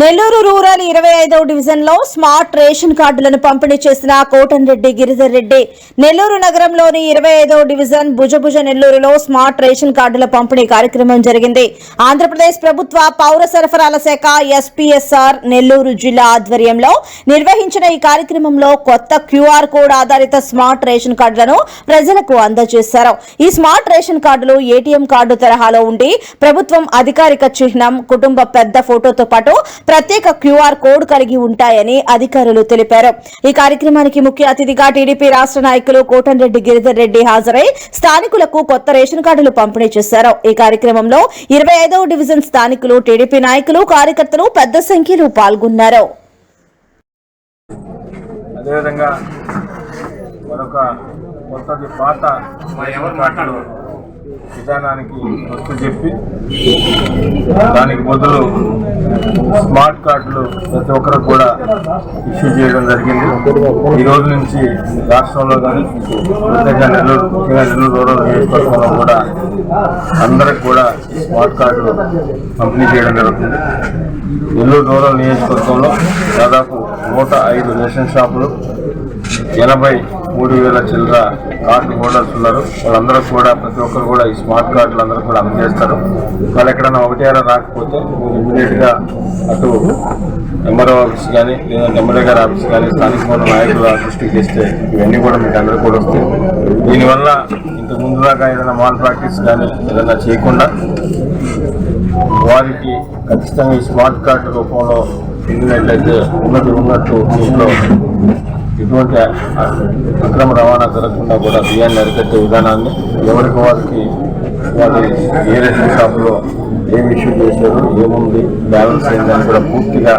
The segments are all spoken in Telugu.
నెల్లూరు రూరల్ ఇరవై ఐదవ డివిజన్లో స్మార్ట్ రేషన్ కార్డులను పంపిణీ చేసిన కోటన్రెడ్డి గిరిధర్ రెడ్డి. నెల్లూరు నగరంలోని ఇరవై ఐదవ డివిజన్ భుజభుజ నెల్లూరులో స్మార్ట్ రేషన్ కార్డుల పంపిణీ కార్యక్రమం జరిగింది. ఆంధ్రప్రదేశ్ ప్రభుత్వ పౌర సరఫరాల శాఖ ఎస్పీఎస్ఆర్ నెల్లూరు జిల్లా ఆధ్వర్యంలో నిర్వహించిన ఈ కార్యక్రమంలో కొత్త క్యూఆర్ కోడ్ ఆధారిత స్మార్ట్ రేషన్ కార్డులను ప్రజలకు అందజేశారు. ఈ స్మార్ట్ రేషన్ కార్డులు ఏటీఎం కార్డు తరహాలో ఉండి ప్రభుత్వం అధికారిక చిహ్నం కుటుంబ పెద్ద ఫోటోతో పాటు ప్రత్యేక క్యూఆర్ కోడ్ కలిగి ఉంటాయని అధికారులు తెలిపారు. ఈ కార్యక్రమానికి ముఖ్య అతిథిగా టీడీపీ రాష్ట్ర నాయకులు కోటంరెడ్డి గిరిధర్ రెడ్డి హాజరై స్థానికులకు కొత్త రేషన్ కార్డులు పంపిణీ చేశారు. ఈ కార్యక్రమంలో ఇరవై ఐదవ డివిజన్ స్థానికులు టీడీపీ నాయకులు కార్యకర్తలు పెద్ద సంఖ్యలో పాల్గొన్నారు. అదేవిధంగా మరొక కొత్తది పాత కార్డులు విధానానికి గుర్తు చెప్పి దానికి బదులు స్మార్ట్ కార్డులు ప్రతి ఒక్కరికి కూడా ఇష్యూ చేయడం జరిగింది. ఈ రోజు నుంచి రాష్ట్రంలో కానీ ప్రత్యేకంగా నెల్లూరు ముఖ్యంగా నెల్లూరు రూరల్ నియోజకవర్గంలో కూడా అందరికి కూడా స్మార్ట్ కార్డులు పంపిణీ చేయడం జరుగుతుంది. నెల్లూరు రూరల్ నియోజకవర్గంలో దాదాపు నూట ఐదు రేషన్ షాపులు ఎనభై మూడు వేల చిల్లర కార్డు హోల్డర్స్ ఉన్నారు. వాళ్ళందరూ కూడా ప్రతి ఒక్కరు కూడా ఈ స్మార్ట్ కార్డులు అందరూ కూడా అందజేస్తారు. వాళ్ళు ఎక్కడైనా ఒకటి అర రాకపోతే ఇమీడియట్గా అటు ఎంఆర్ఓ ఆఫీస్ కానీ లేదా ఎమ్మెల్యే గారి ఆఫీస్ కానీ స్థానిక నాయకుల దృష్టికి తెస్తే ఇవన్నీ కూడా మీకు అందరూ కూడా వస్తాయి. దీనివల్ల ఇంత ముందులాగా ఏదైనా మాల్ ప్రాక్టీస్ కానీ ఏదైనా చేయకుండా వారికి ఖచ్చితంగా ఈ స్మార్ట్ కార్డు రూపంలో చెందినట్లయితే ఉన్నది ఉన్నట్టు దీంట్లో ఎటువంటి అక్రమ రవాణా జరగకుండా కూడా బియ్యాన్ని అరికట్టే విధానాన్ని ఎవరికి వారికి వారి ఏ రేషన్ షాపులో ఏం ఇష్యూ చేశారు ఏముంది బ్యాలెన్స్ ఏంటని కూడా పూర్తిగా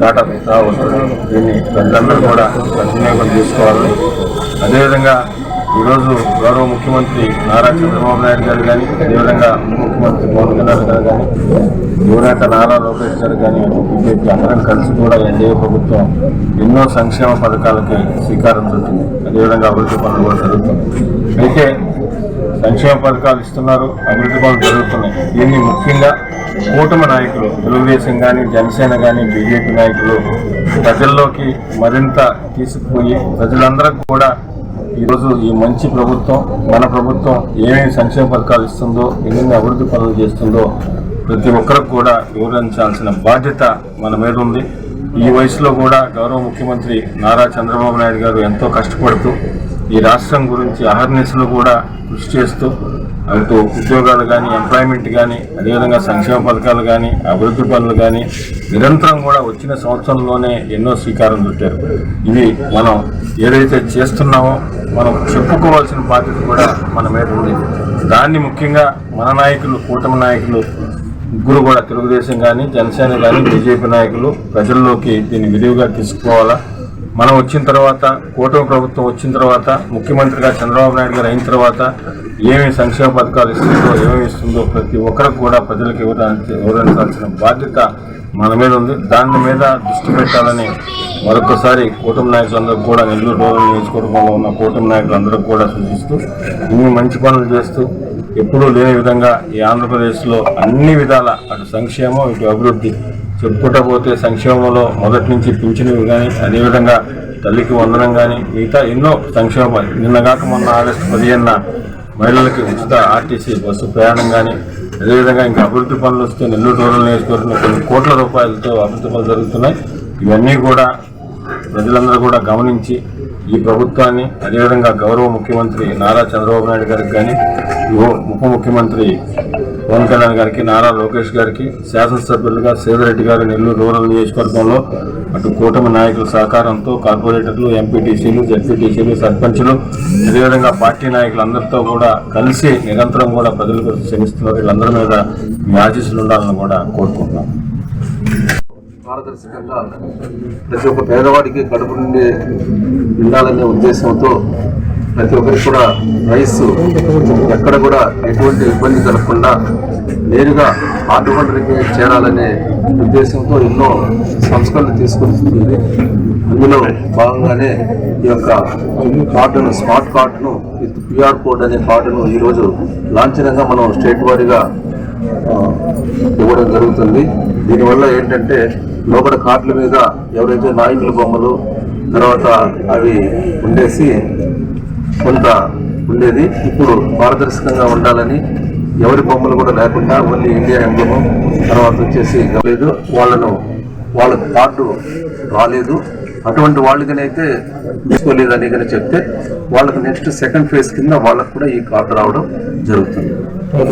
డాటా రావచ్చు దీన్ని ప్రజలందరూ కూడా సద్వినియోగం తీసుకోవాలి అదేవిధంగా ఈరోజు గౌరవ ముఖ్యమంత్రి నారా చంద్రబాబు నాయుడు గారు కానీ అదేవిధంగా ముఖ్యమంత్రి పవన్ కళ్యాణ్ గారు కానీ యువనేత నారా లోకేష్ గారు కానీ బీజేపీ అందరం కలిసి కూడా ఎన్డీఏ ప్రభుత్వం ఎన్నో సంక్షేమ పథకాలకి శ్రీకారం చుట్టింది. అదేవిధంగా అభివృద్ధి పనులు కూడా జరుగుతున్నాయి. అయితే సంక్షేమ పథకాలు ఇస్తున్నారు అభివృద్ధి పనులు జరుగుతున్నాయి. దీన్ని ముఖ్యంగా కూటమి నాయకులు తెలుగుదేశం కానీ జనసేన కానీ బీజేపీ నాయకులు ప్రజల్లోకి మరింత తీసుకుపోయి ప్రజలందరికీ కూడా ఈరోజు ఈ మంచి ప్రభుత్వం మన ప్రభుత్వం ఏమేమి సంక్షేమ పథకాలు ఇస్తుందో ఎన్ని అభివృద్ధి పనులు చేస్తుందో ప్రతి ఒక్కరికి కూడా వివరించాల్సిన బాధ్యత మన మీద ఉంది. ఈ వయసులో కూడా గౌరవ ముఖ్యమంత్రి నారా చంద్రబాబు నాయుడు గారు ఎంతో కష్టపడుతూ ఈ రాష్ట్రం గురించి అహర్నిశలు కూడా కృషి చేస్తూ అటు ఉద్యోగాలు కానీ ఎంప్లాయ్మెంట్ కానీ అదేవిధంగా సంక్షేమ పథకాలు కానీ అభివృద్ధి పనులు కానీ నిరంతరం కూడా వచ్చిన సంవత్సరంలోనే ఎన్నో శ్రీకారం చుట్టారు. ఇవి మనం ఏదైతే చేస్తున్నామో మనం చెప్పుకోవాల్సిన బాధ్యత కూడా మన మీద ఉంది. దాన్ని ముఖ్యంగా మన నాయకులు కూటమి నాయకులు ముగ్గురు కూడా తెలుగుదేశం కానీ జనసేన కానీ బీజేపీ నాయకులు ప్రజల్లోకి దీన్ని విరివిగా తీసుకోవాలా మనం వచ్చిన తర్వాత కూటమి ప్రభుత్వం వచ్చిన తర్వాత ముఖ్యమంత్రిగా చంద్రబాబు నాయుడు గారు అయిన తర్వాత ఏమేమి సంక్షేమ పథకాలు ఇస్తుందో ఏమేమి ఇస్తుందో ప్రతి ఒక్కరికి కూడా ప్రజలకు ఇవ్వడానికి వివరించాల్సిన బాధ్యత మన మీద ఉంది. దాని మీద దృష్టి పెట్టాలని మరొకసారి కూటమి నాయకులందరూ కూడా నెల్లూరు రూరల్ నియోజకవర్గంలో ఉన్న కూటమి నాయకులందరూ కూడా సూచిస్తూ ఇన్ని మంచి పనులు చేస్తూ ఎప్పుడూ లేని విధంగా ఈ ఆంధ్రప్రదేశ్లో అన్ని విధాల అటు సంక్షేమం ఇటు అభివృద్ధి చెప్పుకుంటా పోతే సంక్షేమంలో మొదటి నుంచి పింఛను కానీ అదేవిధంగా తల్లికి వందనం కానీ మిగతా ఎన్నో సంక్షేమాలు. నిన్నగాక మొన్న ఆగస్టు పదిహేనున మహిళలకి ఉచిత ఆర్టీసీ బస్సు ప్రయాణం కానీ అదేవిధంగా ఇంకా అభివృద్ధి పనులు వస్తే నెల్లూరు రూరల్ నియోజకవర్గంలో కొన్ని కోట్ల రూపాయలతో అభివృద్ధి పనులు జరుగుతున్నాయి. ఇవన్నీ కూడా ప్రజలందరూ కూడా గమనించి ఈ ప్రభుత్వాన్ని అదేవిధంగా గౌరవ ముఖ్యమంత్రి నారా చంద్రబాబు నాయుడు గారికి కానీ ఉప ముఖ్యమంత్రి పవన్ కళ్యాణ్ గారికి నారా లోకేష్ గారికి శాసనసభ్యులుగా సేదరెడ్డి గారు నెల్లూరు రూరల్ నియోజకవర్గంలో అటు కూటమి నాయకుల సహకారంతో కార్పొరేటర్లు ఎంపీటీసీలు జడ్పీటీసీలు సర్పంచులు అదేవిధంగా పార్టీ నాయకులందరితో కూడా కలిసి నిరంతరం కూడా ప్రజలకు శ్రమిస్తున్నారు. వీళ్ళందరి మీద మీ ఉండాలని కూడా కోరుకుంటున్నాం. పారదర్శకంగా ప్రతి ఒక్క పేదవాడికి కడుపు నుండి ఉండాలనే ఉద్దేశంతో ప్రతి ఒక్కరికి కూడా రైస్ ఎక్కడ కూడా ఎటువంటి ఇబ్బంది కలగకుండా నేరుగా హార్డ్ హోల్డర్కి చేరాలనే ఉద్దేశంతో ఎన్నో సంస్కరణలు తీసుకొస్తుంది అందులో భాగంగానే ఈ యొక్క కార్డును స్మార్ట్ కార్డును విత్ క్యూఆర్ కోడ్ అనే కార్డును ఈరోజు లాంఛనంగా మనం స్టేట్ వారీగా ఇవ్వడం జరుగుతుంది. దీనివల్ల ఏంటంటే లోపల కార్డుల మీద ఎవరైతే నాయకుల బొమ్మలు తర్వాత అవి ఉండేసి కొంత ఉండేది. ఇప్పుడు పారదర్శకంగా ఉండాలని ఎవరి బొమ్మలు కూడా లేకుండా ఓన్లీ ఇండియా ఎంబ్లము తర్వాత వచ్చేసి లేదు. వాళ్ళను వాళ్ళకు కార్డు రాలేదు. అటువంటి వాళ్ళకనైతే తీసుకోలేదని కానీ చెప్తే వాళ్ళకి నెక్స్ట్ సెకండ్ ఫేజ్ కింద వాళ్ళకు కూడా ఈ కార్డు రావడం జరుగుతుంది.